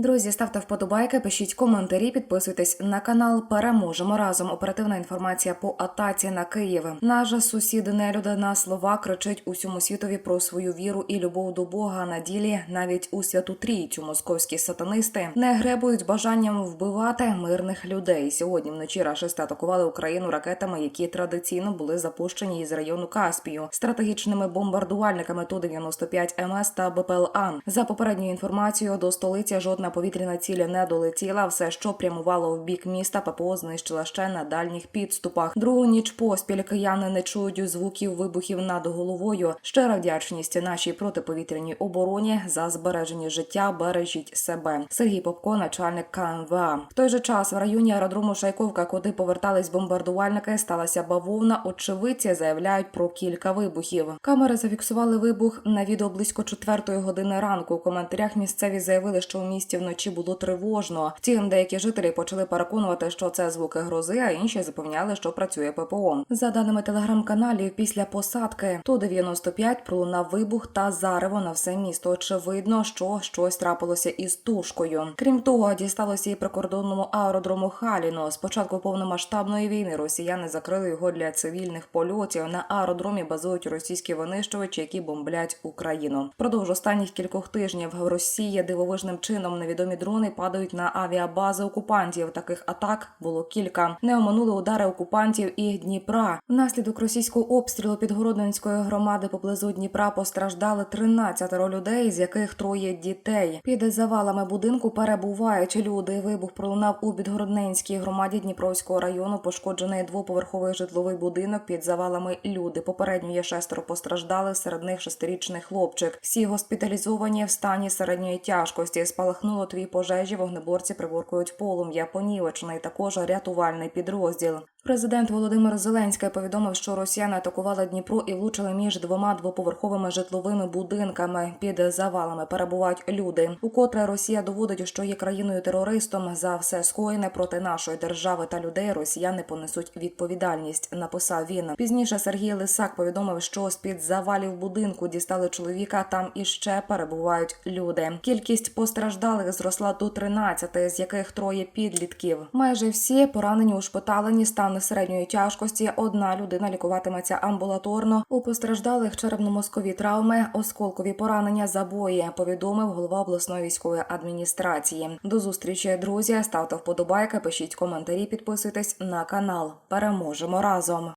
Друзі, ставте вподобайки, пишіть коментарі, підписуйтесь на канал. Переможемо разом. Оперативна інформація по атаці на Київ. Наш сусід нелюда на слова кричить усьому світові про свою віру і любов до Бога. На ділі навіть у святу трійцю московські сатанисти не гребують бажанням вбивати мирних людей. Сьогодні вночі рашисти атакували Україну ракетами, які традиційно були запущені із району Каспію, стратегічними бомбардувальниками ту 95 МС та БПЛА. За попередньою інформацією, до столиці жодна повітряна ціль не долетіла. Все, що прямувало в бік міста, ППО знищила ще на дальніх підступах. Другу ніч поспіль кияни не чують звуків вибухів над головою. Щира вдячність нашій протиповітряній обороні за збереження життя. Бережіть себе. Сергій Попко, начальник КМВА. В той же час в районі аеродрому Шайковка, куди повертались бомбардувальники, сталася бавовна. Очевидці заявляють про кілька вибухів. Камери зафіксували вибух на відео близько четвертої години ранку. У коментарях місцеві заявили, що у місті вночі було тривожно. Втім, деякі жителі почали переконувати, що це звуки грози, а інші запевняли, що працює ППО. За даними телеграм-каналів, після посадки ту 95 пролунав вибух та зарево на все місто. Очевидно, що щось трапилося із тушкою. Крім того, дісталося і прикордонному аеродрому Халіно. З початку повномасштабної війни росіяни закрили його для цивільних польотів. На аеродромі базують російські винищувачі, які бомблять Україну. Впродовж останніх кількох тижнів в Росії дивовижним чином невідомі дрони падають на авіабази окупантів. Таких атак було кілька. Не оминули удари окупантів і Дніпра. Внаслідок російського обстрілу Підгородненської громади поблизу Дніпра постраждали 13 людей, з яких троє дітей. Під завалами будинку перебувають люди. Вибух пролунав у Підгородненській громаді Дніпровського району. Пошкоджений двоповерховий житловий будинок під завалами люди. Попередньо є шестеро постраждалих, серед них шестирічний хлопчик. Всі госпіталізовані в стані середньої тяжкості. Спалахнуло твій пожежі. Вогнеборці приборкують полум'я. Понівечений також рятувальний підрозділ. Президент Володимир Зеленський повідомив, що росіяни атакували Дніпро і влучили між двома двоповерховими житловими будинками. Під завалами перебувають люди. Укотре Росія доводить, що є країною терористом за все скоєне проти нашої держави та людей. Росіяни понесуть відповідальність. Написав він. Пізніше Сергій Лисак повідомив, що з під завалів будинку дістали чоловіка. Там іще перебувають люди. Кількість постраждалих зросла до 13, з яких троє підлітків. Майже всі поранені ушпиталені стан середньої тяжкості. Одна людина лікуватиметься амбулаторно. У постраждалих черепно-мозкові травми, осколкові поранення, забої. Повідомив голова обласної військової адміністрації. До зустрічі, друзі. Ставте вподобайки, пишіть коментарі, підписуйтесь на канал. Переможемо разом.